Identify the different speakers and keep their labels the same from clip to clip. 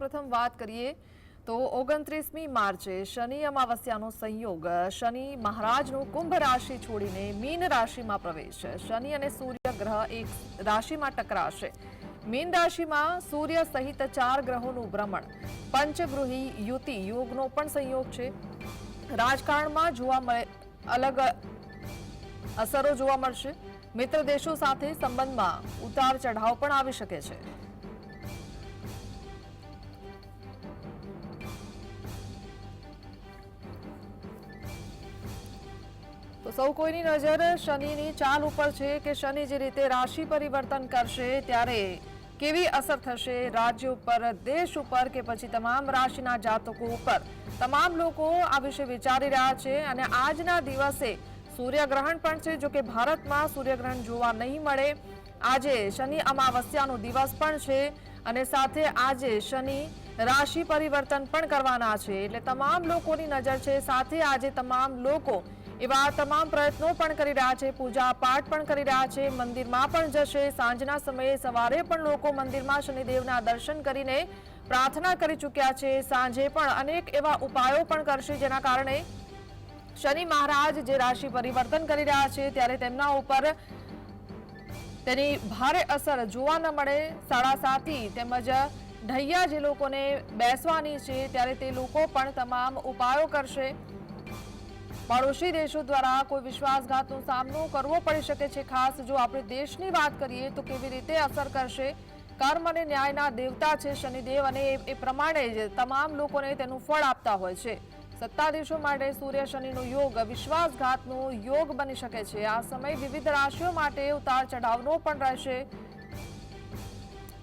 Speaker 1: સૌપ્રથમ વાત કરીએ તો ઓગણત્રીસમી માર્ચે શનિ અમાવસ્યાનો સંયોગ. શનિ મહારાજનું કુંભ રાશિ છોડીને મીન રાશિમાં પ્રવેશ. શનિ અને સૂર્ય ગ્રહ એક રાશિમાં ટકરાશે. મીન રાશિમાં સૂર્ય સહિત ચાર ગ્રહોનું ભ્રમણ. પંચગૃહી, યુતિ, યોગનો પણ સંયોગ છે. રાજકારણમાં જોવા મળે, અલગ અસરો જોવા મળશે. મિત્ર દેશો સાથે સંબંધમાં ઉતાર ચઢાવ પણ આવી શકે છે. સૌ કોઈની નજર શનિની ચાલ ઉપર છે કે શનિ જે રીતે રાશિ પરિવર્તન કરશે ત્યારે કેવી અસર થશે રાજ્ય ઉપર, દેશ ઉપર કે પછી તમામ રાશિના જાતકો ઉપર? તમામ લોકો આ વિશે વિચારી રહ્યા છે અને આજના દિવસે સૂર્યગ્રહણ પણ છે, જો કે ભારતમાં સૂર્યગ્રહણ જોવા નહીં મળે. આજે શનિ અમાવસ્યાનો દિવસ પણ છે અને સાથે આજે શનિ રાશિ પરિવર્તન પણ કરવાના છે. એટલે તમામ લોકોની નજર છે, સાથે આજે તમામ લોકો એવા તમામ પ્રયત્નો પણ કરી રહ્યા છે પૂજા પાઠ પણ કરી રહ્યા છે, મંદિરમાં પણ જશે. સાંજના સમયે સવારે પણ લોકો મંદિરમાં શનિદેવના દર્શન કરીને પ્રાર્થના કરી ચૂક્યા છે. સાંજે પણ અનેક એવા ઉપાયો પણ કરશે, જેના કારણે શનિ મહારાજ જે રાશિ પરિવર્તન કરી રહ્યા છે, ત્યારે તેમના ઉપર તેની ભારે અસર જોવા ન મળે. સાડા સાતી તેમજ ઢૈયા જે લોકોને બેસવાની છે, ત્યારે તે લોકો પણ તમામ ઉપાયો કરશે. પડોશી દેશો દ્વારા કોઈ વિશ્વાસઘાતનો સામનો કરવો પડી શકે છે. ખાસ જો આપણે દેશની વાત કરીએ તો કેવી રીતે અસર કરશે? કર્મ અને ન્યાયના દેવતા છે શનિદેવ અને એ- પ્રમાણે જ તમામ લોકોને તેનું ફળ આપતા હોય છે. સત્તાધીશો માટે સૂર્ય શનિનો યોગ વિશ્વાસઘાતનો યોગ બની શકે છે. આ સમય વિવિધ રાશિઓ માટે ઉતાર ચઢાવનો પણ રહેશે.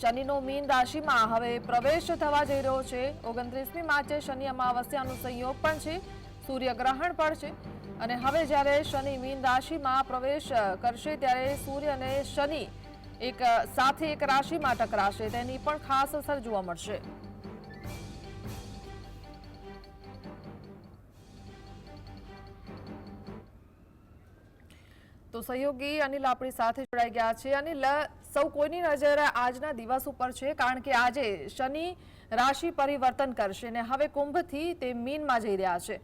Speaker 1: શનિનો મીન રાશિમાં હવે પ્રવેશ થવા જઈ રહ્યો છે. ઓગણત્રીસમી માર્ચે શનિ અમાવસ્યાનો સંયોગ પણ છે. સૂર્યગ્રહણ છે અને હવે જ્યારે શનિ મીન રાશિમાં પ્રવેશ કરશે ત્યારે સૂર્ય અને શનિ એક સાથે એક રાશિમાં ટકરાશે. તેની પણ ખાસ અસર જોવા મળશે. તો સહયોગી અનિલ આપણી સાથે જોડાઈ ગયા છે. અનિલ સૌ કોઈની નજર આજના દિવસ ઉપર છે, કારણ કે આજે શનિ રાશિ પરિવર્તન કરશે અને હવે કુંભથી તે મીનમાં જઈ રહ્યા છે.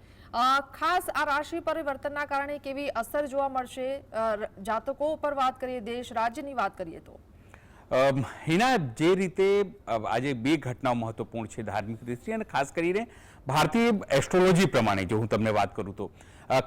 Speaker 1: ખાસ આ રાશિ પરિવર્તનના કારણે કેવી અસર જોવા મળશે? જાતકો ઉપર વાત કરીએ, દેશ રાજ્યની વાત કરીએ તો.
Speaker 2: હિના, જે રીતે આજે બે ઘટનાઓ મહત્વપૂર્ણ છે ધાર્મિક દ્રષ્ટિએ અને ખાસ કરીને ભારતીય એસ્ટ્રોલોજી પ્રમાણે, જો હું તમને વાત કરું તો.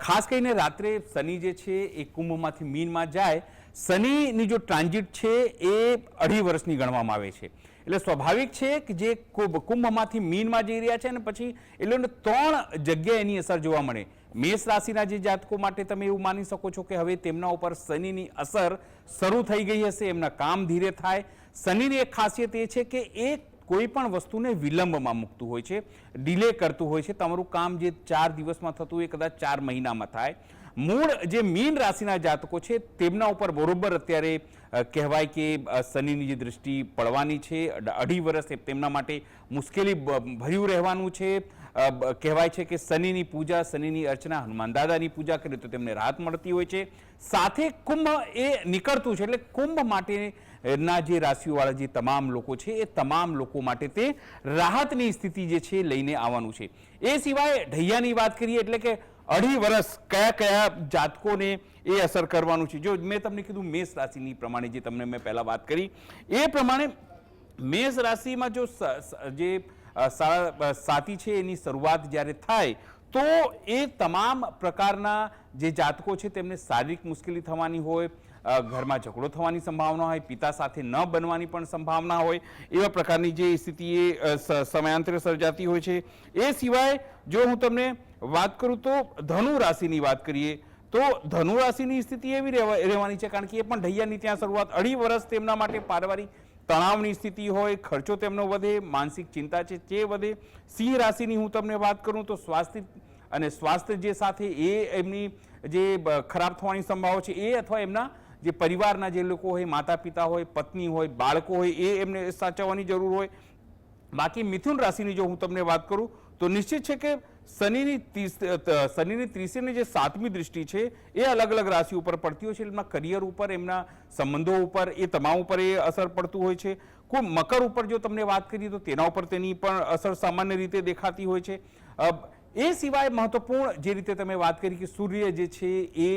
Speaker 2: ખાસ કરીને રાત્રે શનિ જે છે, એ કુંભમાંથી મીનમાં જાય શનિની જો ટ્રાન્ઝિટ છે એ અઢી વર્ષની ગણવામાં આવે છે. એટલે સ્વાભાવિક છે કે જે કુંભ, કુંભમાંથી મીનમાં જઈ રહ્યા છે અને પછી એ લોકોને ત્રણ જગ્યાએ એની અસર જોવા મળે. મેષ રાશિના જે જાતકો માટે તમે એવું માની શકો છો કે હવે તેમના ઉપર શનિની અસર શરૂ થઈ ગઈ હશે, એમના કામ ધીરે થાય. શનિની એક ખાસિયત એ છે કે એ કોઈ પણ વસ્તુને વિલંબમાં મૂકતું હોય છે, ડિલે કરતું હોય છે. તમારું કામ જે ચાર દિવસમાં થતું એ કદાચ ચાર મહિનામાં થાય. મૂળ જે મીન રાશિના જાતકો છે, તેમના ઉપર બરોબર અત્યારે કહેવાય કે શનિની જે દૃષ્ટિ પડવાની છે અઢી વર્ષ તેમના માટે મુશ્કેલી ભર્યું રહેવાનું છે. કહેવાય છે કે શનિની પૂજા, શનિની અર્ચના, હનુમાન દાદાની પૂજા કરે તો તેમને રાહત મળતી હોય છે. સાથે કુંભ એ નીકળતું છે, એટલે કુંભ માટેના જે રાશિઓવાળા જે તમામ લોકો છે, એ તમામ લોકો માટે તે રાહતની સ્થિતિ જે છે, લઈને આવવાનું છે. એ સિવાય ઢૈયાની વાત કરીએ, એટલે કે અઢી વર્ષ કયા કયા જાતકોને એ અસર કરવાનું છે? જો મેં તમને કીધું મેષ રાશિની પ્રમાણે જે તમને મેં પહેલાં વાત કરી, એ પ્રમાણે મેષ રાશિમાં જો જે સાથી છે એની શરૂઆત જ્યારે થાય, તો એ તમામ પ્રકારના જે જાતકો છે તેમને શારીરિક મુશ્કેલી થવાની હોય ઘરમાં ઝઘડો થવાની સંભાવના હોય, પિતા સાથે ન બનવાની પણ સંભાવના હોય, એવા પ્રકારની જે સ્થિતિ એ સમયાંતરે સર્જાતી હોય છે. એ સિવાય જો હું તમને વાત કરું તો ધનુ રાશિની વાત કરીએ, તો ધનુ રાશિની સ્થિતિ એવી રહેવા- રહેવાની છે, કારણ કે એ પણ ઢૈયાની ત્યાં શરૂઆત અઢી વર્ષ તેમના માટે પારિવારિક તણાવની સ્થિતિ હોય, ખર્ચો તેમનો વધે, માનસિક ચિંતા છે, તે વધે. સિંહ રાશિની હું તમને વાત કરું તો સ્વાસ્થ્ય અને સ્વાસ્થ્ય જે સાથે એ એમની જે ખરાબ થવાની સંભાવના છે, એ અથવા એમના જે પરિવારના જે લોકો હોય માતા પિતા હોય, પત્ની હોય, બાળકો હોય, એ એમને સાચવવાની જરૂર હોય. બાકી મિથુન રાશિની જો હું તમને વાત કરું, તો નિશ્ચિત છે કે શનિની શનિની ત્રીસેની જે સાતમી દૃષ્ટિ છે એ અલગ અલગ રાશિ ઉપર પડતી હોય છે. એમના કરિયર ઉપર એમના સંબંધો ઉપર એ તમામ ઉપર એ અસર પડતું હોય છે. કોઈ મકર ઉપર જો તમને વાત કરીએ તો તેના ઉપર તેની પણ અસર સામાન્ય રીતે દેખાતી હોય છે. એ સિવાય મહત્વપૂર્ણ જે રીતે તમે વાત કરી કે સૂર્ય જે છે એ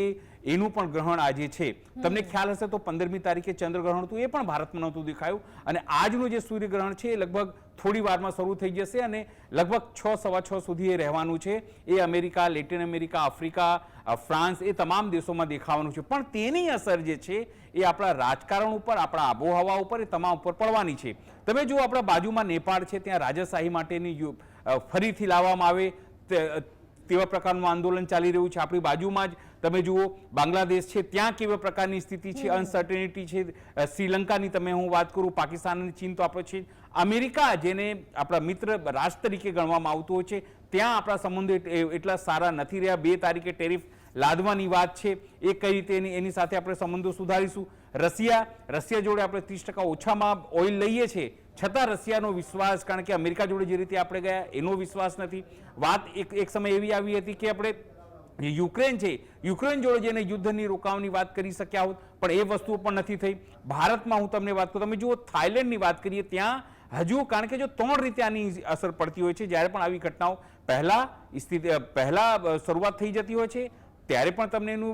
Speaker 2: એનું પણ ગ્રહણ આજે છે. તમને ખ્યાલ હશે તો પંદરમી તારીખે ચંદ્રગ્રહણ હતું એ પણ ભારતમાં નહોતું દેખાયું. અને આજનું જે સૂર્યગ્રહણ છે એ લગભગ થોડી વારમાં શરૂ થઈ જશે અને લગભગ છ, સવા છ સુધી એ રહેવાનું છે. એ America, Latin America, Africa France એ તમામ દેશોમાં દેખાવાનું છે. પણ તેની અસર જે છે એ આપણા રાજકારણ ઉપર, આપણા આબોહવા ઉપર એ તમામ ઉપર પડવાની છે. તમે જુઓ આપણા બાજુમાં નેપાળ છે, ત્યાં રાજાશાહી માટેની ફરીથી લાવવામાં આવે. તેવા પ્રકારનું આંદોલન ચાલી રહ્યું છે. આપણી બાજુમાં જ તમે જુઓ બાંગ્લાદેશ છે ત્યાં કેવા પ્રકારની સ્થિતિ છે અનસર્ટેનિટી છે શ્રીલંકાની તમે હું વાત કરું પાકિસ્તાન અને ચીન તો આપણે છે અમેરિકા જેને આપણા મિત્ર રાષ્ટ્ર તરીકે ગણવામાં આવતું હોય છે ત્યાં આપણા સંબંધો એટલા સારા નથી રહ્યા. બે તારીખે ટેરિફ લાદવાની વાત છે. એ કઈ રીતે એની સાથે આપણે સંબંધો સુધારીશું? રશિયા રશિયા જોડે આપણે ત્રીસ ટકા ઓછામાં ઓઇલ લઈએ છીએ છતાં રશિયાનો વિશ્વાસ કારણ કે અમેરિકા જોડે જે રીતે આપણે ગયા એનો વિશ્વાસ નથી. વાત એક એક સમય એવી આવી હતી કે આપણે યુક્રેન છે. યુક્રેન જોડે જેને યુદ્ધની રોકાવાની વાત કરી શક્યા હોત, પણ એ વસ્તુઓ પણ નથી થઈ. ભારતમાં હું તમને વાત કરું, તમે જુઓ, થાઇલેન્ડની વાત કરીએ ત્યાં હજુ, કારણ કે જો ત્રણ રીતે આની અસર પડતી હોય છે, જ્યારે પણ આવી ઘટનાઓ પહેલા સ્થિતિ પહેલા શરૂઆત થઈ જતી હોય છે, ત્યારે પણ તમને એનું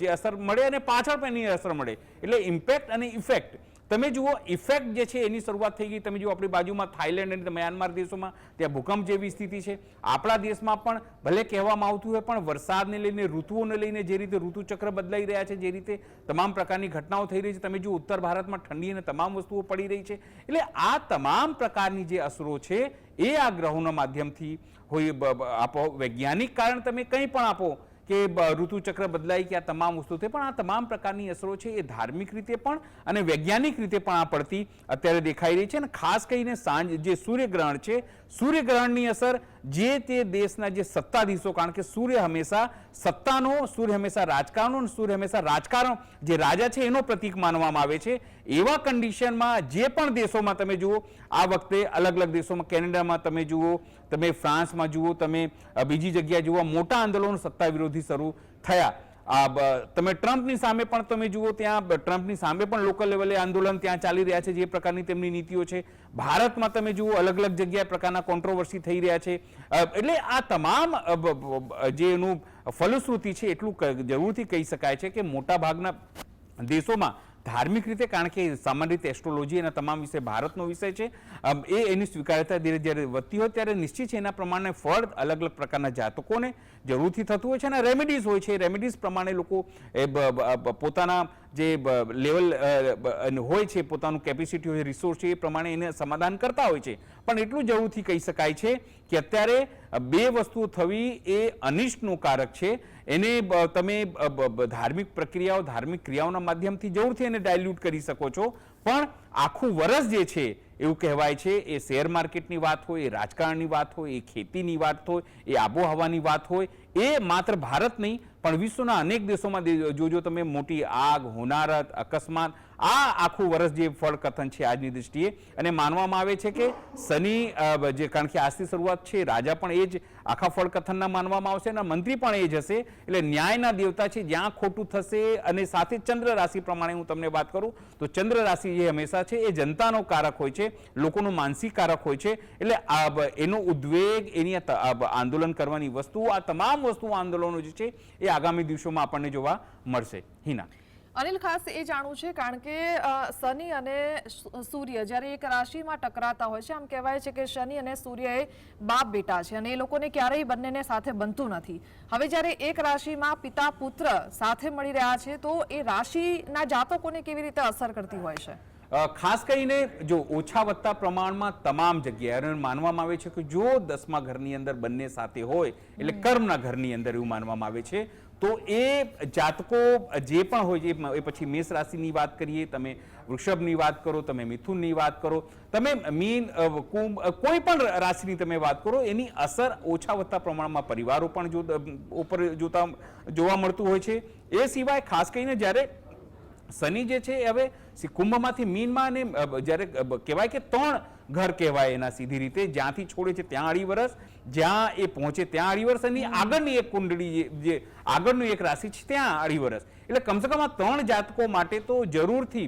Speaker 2: જે અસર મળે અને પાછળ પણ એની અસર મળે. એટલે ઇમ્પેક્ટ અને ઇફેક્ટ તમે જુઓ ઇફેક્ટ જે છે એની શરૂઆત થઈ ગઈ. તમે જુઓ, આપણી બાજુમાં થાઇલેન્ડ અને મ્યાનમાર દેશોમાં ત્યાં ભૂકંપ જેવી સ્થિતિ છે. આપણા દેશમાં પણ ભલે કહેવામાં આવતું હોય, પણ વરસાદને લઈને, ઋતુઓને લઈને જે રીતે ઋતુચક્ર બદલાઈ રહ્યા છે, જે રીતે તમામ પ્રકારની ઘટનાઓ થઈ રહી છે. તમે જુઓ, ઉત્તર ભારતમાં ઠંડી અને તમામ વસ્તુઓ પડી રહી છે. એટલે આ તમામ પ્રકારની જે અસરો છે, એ આ ગ્રહોના માધ્યમથી હોય આપો. વૈજ્ઞાનિક કારણ તમે કંઈ પણ આપો કે ઋતુચક્ર બદલાય કે આ તમામ વસ્તુ છે પણ આ તમામ પ્રકારની અસરો છે એ ધાર્મિક રીતે પણ અને વૈજ્ઞાનિક રીતે પણ આ પડતી અત્યારે દેખાઈ રહી છે. અને ખાસ કરીને સાંજ જે સૂર્યગ્રહણ છે, સૂર્યગ્રહણની અસર જે તે દેશના જે સત્તાધીશો, કારણ કે સૂર્ય હંમેશા સત્તાનો, સૂર્ય હંમેશા રાજકારણનો સૂર્ય હંમેશા રાજકારણ જે રાજા છે એનો પ્રતીક માનવામાં આવે છે. એવા કન્ડિશનમાં જે પણ દેશોમાં તમે જુઓ, આ વખતે અલગ અલગ દેશોમાં, કેનેડામાં તમે જુઓ, તમે ફ્રાન્સમાં જુઓ, તમે બીજી જગ્યાએ જુઓ, મોટા આંદોલનો સત્તા વિરોધી શરૂ થયા. આ તમે ટ્રમ્પની સામે પણ તમે જુઓ ત્યાં ટ્રમ્પની સામે પણ લોકલ લેવલે આંદોલન ત્યાં ચાલી રહ્યા છે, જે પ્રકારની તેમની નીતિઓ છે. ભારતમાં તમે જુઓ, અલગ અલગ જગ્યાએ પ્રકારના કોન્ટ્રોવર્સી થઈ રહ્યા છે. એટલે આ તમામ જે એનું ફલશ્રુતિ છે, એટલું જરૂરથી કહી શકાય છે કે મોટા ભાગના દેશોમાં ધાર્મિક રીતે, કારણ કે સામાન્ય રીતે એસ્ટ્રોલોજી એના તમામ વિષય ભારતનો વિષય છે એ એની સ્વીકાર્યતા ધીરે ધીરે વધતી હોય ત્યારે નિશ્ચિત છે એના પ્રમાણે ફળ અલગ અલગ પ્રકારના જાતકોને જરૂરથી થતું હોય છે અને રેમેડીઝ હોય છે. રેમેડીઝ પ્રમાણે લોકો એ પોતાના જે લેવલ હોય છે, પોતાનું કેપેસિટી હોય રિસોર્સ છે, એ પ્રમાણે એને સમાધાન કરતા હોય છે. પણ એટલું જરૂરથી કહી શકાય છે કે અત્યારે બે વસ્તુઓ થવી એ અનિષ્ટનું કારક છે. એને તમે ધાર્મિક પ્રક્રિયાઓ, ધાર્મિક ક્રિયાઓના માધ્યમથી જરૂરથી એને ડાયલ્યુટ કરી શકો છો. પણ આખું વરસ જે છે એવું કહેવાય છે, એ શેર માર્કેટની વાત હોય, એ રાજકારણની વાત હોય, એ ખેતીની વાત હોય, એ આબોહવાની વાત હોય, એ માત્ર ભારત નહીં, પણ વિશ્વના અનેક દેશોમાં જોજો તમે મોટી આગ, હોનારત, અકસ્માત આ આખું વર્ષ જે ફળ કથન છે આજની દૃષ્ટિએ અને માનવામાં આવે છે કે શનિ જે કારણ કે આજથી શરૂઆત છે, રાજા પણ એ જ આખા ફળ કથનના માનવામાં આવશે અને મંત્રી પણ એ જ હશે. એટલે ન્યાયના દેવતા છે, જ્યાં ખોટું થશે અને સાથે ચંદ્ર રાશિ પ્રમાણે હું તમને વાત કરું, તો ચંદ્ર રાશિ જે હંમેશા છે, એ જનતાનો કારક હોય છે, લોકોનું માનસિક કારક હોય છે. એટલે આ એનો ઉદ્વેગ, એની આંદોલન કરવાની વસ્તુઓ આ તમામ વસ્તુઓ આંદોલનો જે છે, એ આગામી દિવસોમાં આપણને જોવા મળશે. હિના.
Speaker 1: અનિલ ખાસ એ જાણવું છે કારણ કે શનિ અને સૂર્ય જ્યારે એક રાશિમાં ટકરાતા હોય છે આમ કહેવાય છે કે શનિ અને સૂર્ય એ બાપ બેટા છે અને એ લોકોને ક્યારેય બંનેને સાથે બનતું નથી. હવે જ્યારે એક રાશિમાં પિતા પુત્ર સાથે મળી રહ્યા છે તો એ રાશિના જાતકોને કેવી રીતે અસર કરતી હોય છે?
Speaker 2: ખાસ કરીને જો ઓછા વધતા પ્રમાણમાં તમામ જગ્યાએ માનવામાં આવે છે કે જો દસમા ઘરની અંદર બંને સાથે હોય એટલે કર્મના ઘરની અંદર એવું માનવામાં આવે છે તો એ જાતકો જે પણ હોય છે, એ પછી મેષ રાશિની વાત કરીએ, તમે વૃષભની વાત કરો, તમે મિથુનની વાત કરો, તમે મીન કુંભ કોઈ પણ રાશિની તમે વાત કરો, એની અસર ઓછા વધતા પ્રમાણમાં પરિવારો પણ જો ઉપર જોતા, જોવા મળતું હોય છે. એ સિવાય ખાસ કરીને જ્યારે શનિ જે છે હવે કુંભમાંથી મીનમાં અને જ્યારે કહેવાય કે ત્રણ ઘર કહેવાય એના સીધી રીતે. જ્યાંથી છોડે છે ત્યાં અઢી વર્ષ જ્યાં એ પહોંચે ત્યાં અઢી વર્ષ એની આગળની એક કુંડળી જે- આગળનું એક રાશિ છે ત્યાં અઢી વર્ષ એટલે કમસે કમ આ ત્રણ જાતકો માટે તો જરૂરથી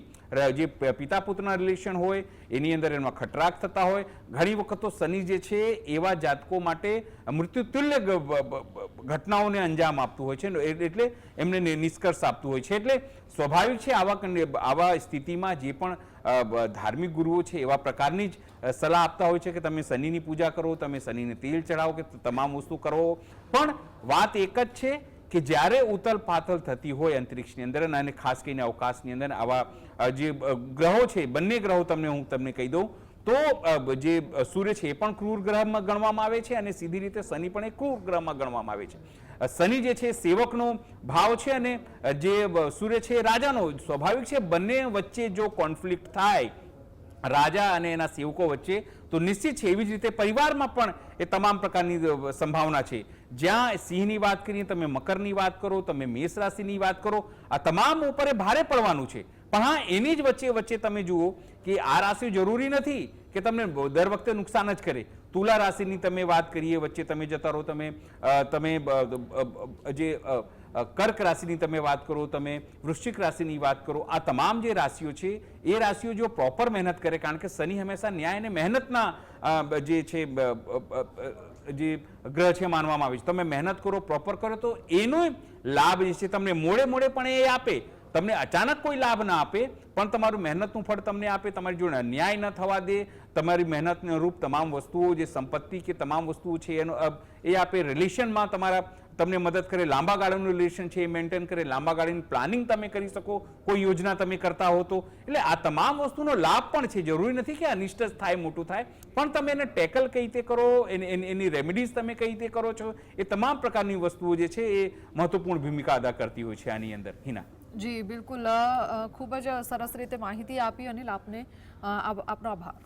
Speaker 2: જે પિતા પુત્રના રિલેશન હોય એની અંદર એમાં ખટરાક થતા હોય. ઘણી વખત તો શનિ જે છે એવા જાતકો માટે મૃત્યુ તુલ્ય ગ- બ- બ- બ- ઘટનાઓને અંજામ આપતું હોય છે. એટલે એમને નિષ્કર્ષ આપતું હોય છે. એટલે સ્વાભાવિક છે આવા આવા સ્થિતિમાં જે પણ ધાર્મિક ગુરુઓ છે એવા પ્રકારની જ સલાહ આપતા હોય છે કે તમે શનિની પૂજા કરો, તમે શનિને તેલ ચડાવો કે તમામ વસ્તુ કરો. પણ વાત એક જ છે કે જ્યારે ઉતલ પાથલ થતી હોય અંતરિક્ષની અંદર અને ખાસ કરીને અવકાશની અંદર આવા જે ગ્રહો છે, બંને ગ્રહો તમને હું તમને કહી દઉં. તો જે સૂર્ય છે એ પણ ક્રૂર ગ્રહમાં ગણવામાં આવે છે અને સીધી રીતે શનિ પણ એ ક્રૂર ગ્રહમાં ગણવામાં આવે છે. શનિ જે છે સેવકનો ભાવ છે અને જે સૂર્ય છે રાજાનો સ્વાભાવિક છે. બંને વચ્ચે જો કોન્ફ્લિક્ટ થાય, રાજા અને એના સેવકો વચ્ચે, તો નિશ્ચિત છે એવી જ રીતે પરિવારમાં પણ એ તમામ પ્રકારની સંભાવના છે. જ્યાં સિંહની વાત કરીએ, તમે મકરની વાત કરો, તમે મેષ રાશિની વાત કરો, આ તમામ ઉપર ભારે પડવાનું છે. પણ હા, એની જ વચ્ચે વચ્ચે તમે જુઓ કે આ રાશિ જરૂરી નથી કે તમને દર વખતે નુકસાન જ કરે. તુલા રાશિની તમે વાત કરીએ વચ્ચે તમે જતા રહો, તમે તમે જે કર્ક રાશિની તમે વાત કરો, તમે વૃશ્ચિક રાશિની વાત કરો, આ તમામ જે રાશિઓ છે, એ રાશિઓ જો પ્રોપર મહેનત કરે, કારણ કે શનિ હંમેશા ન્યાય અને મહેનતના જે છે જે ગ્રહ છે માનવામાં આવે છે. તમે મહેનત કરો પ્રોપર કરો, તો એનો લાભ જે છે, તમને મોડે મોડે પણ એ આપે. તમને અચાનક કોઈ લાભ ના આપે, પણ તમારું મહેનતનું ફળ તમને આપે, તમારી જોડે અન્યાય ન થવા દે, તમારી મહેનતને રૂપ તમામ વસ્તુઓ જે સંપત્તિ કે તમામ વસ્તુઓ છે એનો એ આપે રિલેશનમાં તમારા, તમને મદદ કરે, લાંબા ગાળાનું રિલેશન છે એ મેન્ટેન કરે, લાંબા ગાળાની પ્લાનિંગ તમે કરી શકો, કોઈ યોજના તમે કરતા હો તો. એટલે આ તમામ વસ્તુનો લાભ પણ છે, જરૂરી નથી કે અનિષ્ટ જ થાય, મોટું થાય, પણ તમે એને ટેકલ કઈ રીતે કરો, એની રેમેડીઝ તમે કઈ રીતે કરો છો, એ તમામ પ્રકારની વસ્તુઓ જે છે એ મહત્વપૂર્ણ ભૂમિકા અદા કરતી હોય છે આની અંદર. હિના.
Speaker 1: જી બિલકુલ. ખૂબ જ સરસ રીતે માહિતી આપી અનિલ આપને આપનો આભાર.